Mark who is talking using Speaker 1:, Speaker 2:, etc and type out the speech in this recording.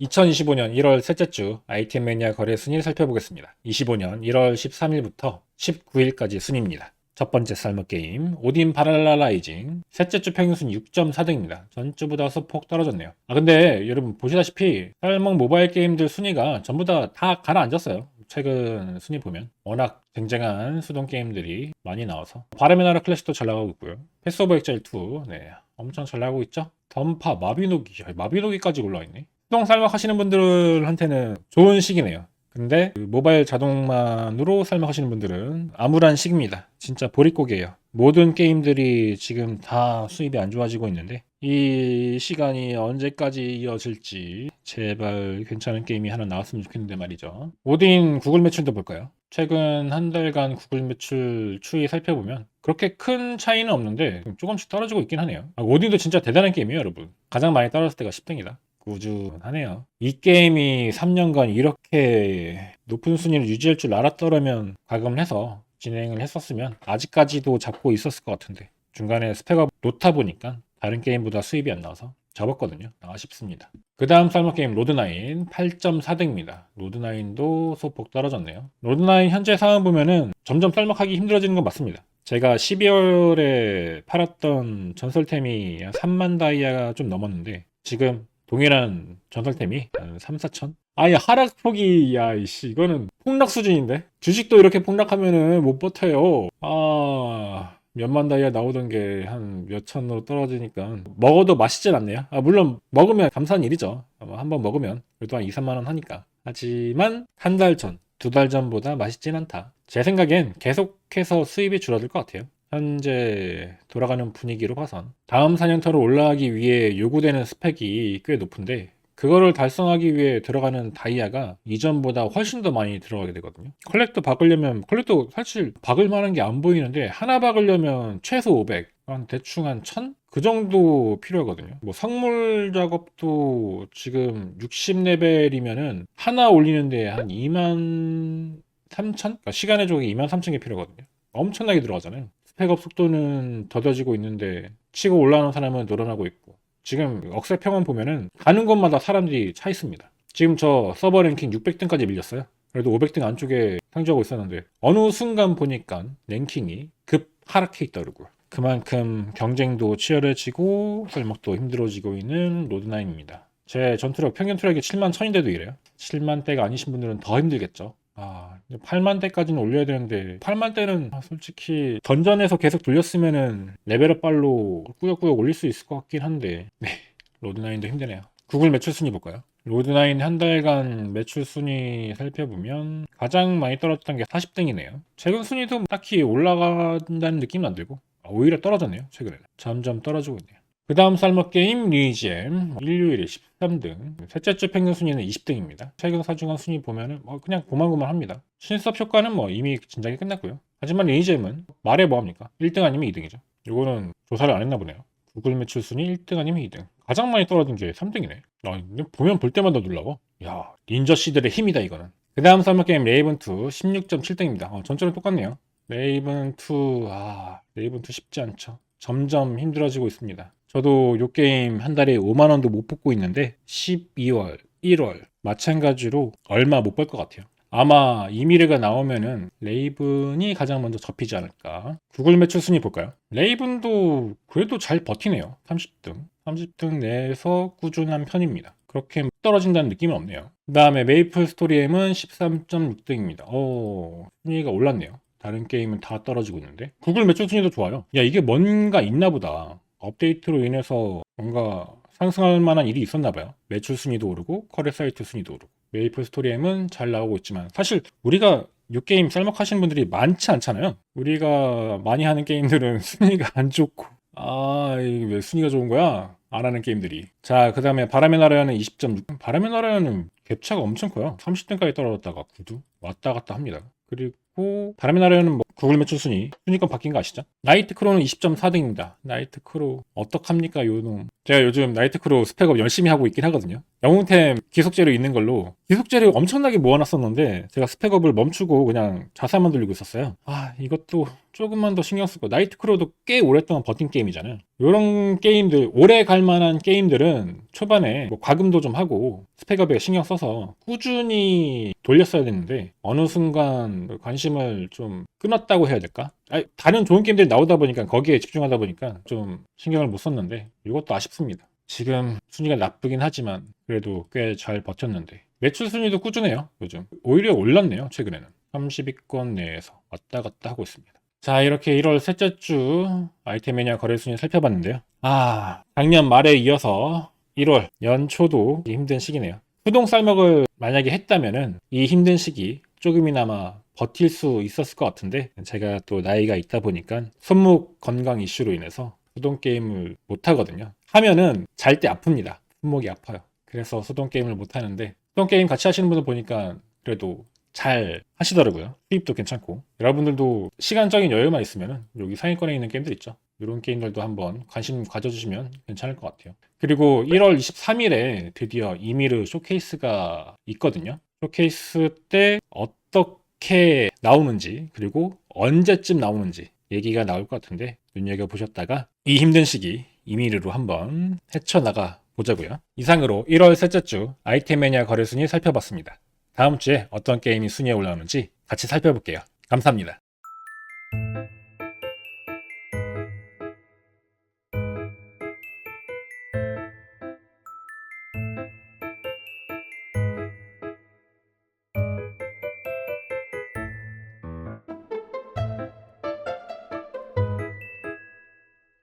Speaker 1: 2025년 1월 셋째 주 아이템 매니아 거래 순위 살펴보겠습니다. 25년 1월 13일부터 19일까지 순위입니다. 첫 번째 쌀먹 게임 오딘 바랄라 라이징 셋째 주 평균 순위 6.4등입니다. 전주보다 소폭 떨어졌네요. 아 근데 여러분 보시다시피 쌀먹 모바일 게임들 순위가 전부 다 다 가라앉았어요. 최근 순위 보면 워낙 쟁쟁한 수동 게임들이 많이 나와서 바람의 나라 클래식도 잘 나가고 있고요. 패스 오브 엑자일 2 네, 엄청 잘 나가고 있죠. 던파 마비노기 야, 마비노기까지 올라와 있네. 수동 쌀먹 하시는 분들한테는 좋은 시기네요. 근데 그 모바일 자동만으로 쌀먹하시는 분들은 암울한 시기입니다. 진짜 보릿고개예요. 모든 게임들이 지금 다 수입이 안 좋아지고 있는데 이 시간이 언제까지 이어질지 제발 괜찮은 게임이 하나 나왔으면 좋겠는데 말이죠. 오딘 구글 매출도 볼까요? 최근 한 달간 구글 매출 추이 살펴보면 그렇게 큰 차이는 없는데 조금씩 떨어지고 있긴 하네요. 아, 오딘도 진짜 대단한 게임이에요, 여러분. 가장 많이 떨어졌을 때가 10등이다. 꾸준하네요. 이 게임이 3년간 이렇게 높은 순위를 유지할 줄 알았더라면 과금을 해서 진행을 했었으면 아직까지도 잡고 있었을 것 같은데 중간에 스펙업 놓다 보니까 다른 게임보다 수입이 안 나와서 접었거든요. 아쉽습니다. 그 다음 쌀먹 게임 로드나인 8.4등입니다. 로드나인도 소폭 떨어졌네요. 로드나인 현재 상황 보면은 점점 쌀먹하기 힘들어지는 건 맞습니다. 제가 12월에 팔았던 전설템이 한 3만 다이아가 좀 넘었는데 지금 동일한 전설템이? 한 3, 4천? 아예 하락폭이 야 이씨 이거는 폭락 수준인데? 주식도 이렇게 폭락하면은 못 버텨요. 아 몇만 다이아 나오던 게 한 몇천으로 떨어지니까. 먹어도 맛있진 않네요. 아 물론 먹으면 감사한 일이죠. 한번 먹으면 그래도 한 2, 3만 원 하니까. 하지만 한 달 전, 두 달 전보다 맛있진 않다. 제 생각엔 계속해서 수입이 줄어들 것 같아요 현재 돌아가는 분위기로 봐선 다음 4년터로 올라가기 위해 요구되는 스펙이 꽤 높은데 그거를 달성하기 위해 들어가는 다이아가 이전보다 훨씬 더 많이 들어가게 되거든요. 컬렉터 박으려면 컬렉터 사실 박을 만한 게 안 보이는데 하나 박으려면 최소 500, 한 대충 한 1000? 그 정도 필요하거든요. 뭐 성물 작업도 지금 60레벨이면은 하나 올리는데 한 2만 3천? 그러니까 시간의 조각이 2만 3천 개 필요하거든요. 엄청나게 들어가잖아요. 스펙업 속도는 더뎌지고 있는데 치고 올라오는 사람은 늘어나고 있고 지금 억세 평원 보면은 가는 곳마다 사람들이 차 있습니다. 지금 저 서버 랭킹 600등까지 밀렸어요. 그래도 500등 안쪽에 상주하고 있었는데 어느 순간 보니까 랭킹이 급 하락해 있더라고요. 그만큼 경쟁도 치열해지고 썰먹도 힘들어지고 있는 로드나인입니다. 제 전투력 평균 투력이 7만 1000인데도 이래요. 7만 대가 아니신 분들은 더 힘들겠죠. 아, 8만 대까지는 올려야 되는데 8만 대는 아, 솔직히 던전에서 계속 돌렸으면은 레벨업 발로 꾸역꾸역 올릴 수 있을 것 같긴 한데 네, 로드나인도 힘드네요. 구글 매출 순위 볼까요? 로드나인 한 달간 매출 순위 살펴보면 가장 많이 떨어졌던 게 40등이네요. 최근 순위도 딱히 올라간다는 느낌은 안 들고 아, 오히려 떨어졌네요. 최근에는 점점 떨어지고 있네요. 그 다음 쌀먹 게임 리잼 일요일에 13등. 셋째 주 평균 순위는 20등입니다. 최근 사중한 순위 보면은 뭐 그냥 고만고만합니다. 신섭 효과는 뭐 이미 진작에 끝났고요. 하지만 리잼은 말해 뭐합니까? 1등 아니면 2등이죠. 이거는 조사를 안 했나 보네요. 구글 매출 순위 1등 아니면 2등. 가장 많이 떨어진 게 3등이네. 아, 보면 볼 때마다 놀라워. 야 닌저 씨들의 힘이다 이거는. 그 다음 쌀먹 게임 레이븐2 16.7등입니다. 어, 전처럼 똑같네요. 레이븐2 아 레이븐2 쉽지 않죠. 점점 힘들어지고 있습니다 저도 요 게임 한 달에 5만 원도 못 뽑고 있는데 12월, 1월 마찬가지로 얼마 못 벌 것 같아요. 아마 이미르가 나오면은 레이븐이 가장 먼저 접히지 않을까. 구글 매출 순위 볼까요? 레이븐도 그래도 잘 버티네요. 30등. 30등 내에서 꾸준한 편입니다. 그렇게 떨어진다는 느낌은 없네요. 그 다음에 메이플 스토리엠은 13.6등입니다. 오, 순위가 올랐네요. 다른 게임은 다 떨어지고 있는데 구글 매출 순위도 좋아요. 야 이게 뭔가 있나 보다. 업데이트로 인해서 뭔가 상승할 만한 일이 있었나 봐요. 매출 순위도 오르고 커리 사이트 순위도 오르고 메이플 스토리엠은 잘 나오고 있지만 사실 우리가 이 게임 쌀먹하시는 분들이 많지 않잖아요. 우리가 많이 하는 게임들은 순위가 안 좋고 아 이게 왜 순위가 좋은 거야? 안 하는 게임들이. 자, 그 다음에 바람의 나라야는 20.6. 바람의 나라야는 갭차가 엄청 커요. 30등까지 떨어졌다가 구두 왔다 갔다 합니다. 그리고 바람의 나라야는 뭐 구글 매출 순위 순위권 바뀐 거 아시죠? 나이트 크로는 20.4등입니다. 나이트 크로 어떡합니까 요놈? 제가 요즘 나이트 크로 스펙업 열심히 하고 있긴 하거든요. 영웅템 기속제로 있는 걸로 기숙제를 엄청나게 모아놨었는데 제가 스펙업을 멈추고 그냥 자사만 돌리고 있었어요. 아 이것도 조금만 더 신경 쓰고 나이트크로도 꽤 오랫동안 버틴 게임이잖아요. 이런 게임들 오래 갈 만한 게임들은 초반에 뭐 과금도 좀 하고 스펙업에 신경 써서 꾸준히 돌렸어야 되는데 어느 순간 관심을 좀 끊었다고 해야 될까? 아니, 다른 좋은 게임들이 나오다 보니까 거기에 집중하다 보니까 좀 신경을 못 썼는데 이것도 아쉽습니다. 지금 순위가 나쁘긴 하지만 그래도 꽤 잘 버텼는데 매출 순위도 꾸준해요 요즘 오히려 올랐네요 최근에는 30위권 내에서 왔다 갔다 하고 있습니다 자 이렇게 1월 셋째 주 아이템 매니아 거래 순위 살펴봤는데요 아 작년 말에 이어서 1월 연초도 힘든 시기네요 수동 쌀먹을 만약에 했다면은 이 힘든 시기 조금이나마 버틸 수 있었을 것 같은데 제가 또 나이가 있다 보니까 손목 건강 이슈로 인해서 수동 게임을 못 하거든요. 하면은 잘 때 아픕니다. 손목이 아파요. 그래서 수동 게임을 못 하는데 수동 게임 같이 하시는 분들 보니까 그래도 잘 하시더라고요. 수입도 괜찮고 여러분들도 시간적인 여유만 있으면은 여기 상위권에 있는 게임들 있죠. 이런 게임들도 한번 관심 가져주시면 괜찮을 것 같아요. 그리고 1월 23일에 드디어 이미르 쇼케이스가 있거든요. 쇼케이스 때 어떻게 나오는지 그리고 언제쯤 나오는지 얘기가 나올 것 같은데 눈여겨보셨다가 이 힘든 시기 이미르로 한번 헤쳐나가 보자고요. 이상으로 1월 셋째 주 아이템 매니아 거래 순위 살펴봤습니다. 다음 주에 어떤 게임이 순위에 올라오는지 같이 살펴볼게요. 감사합니다.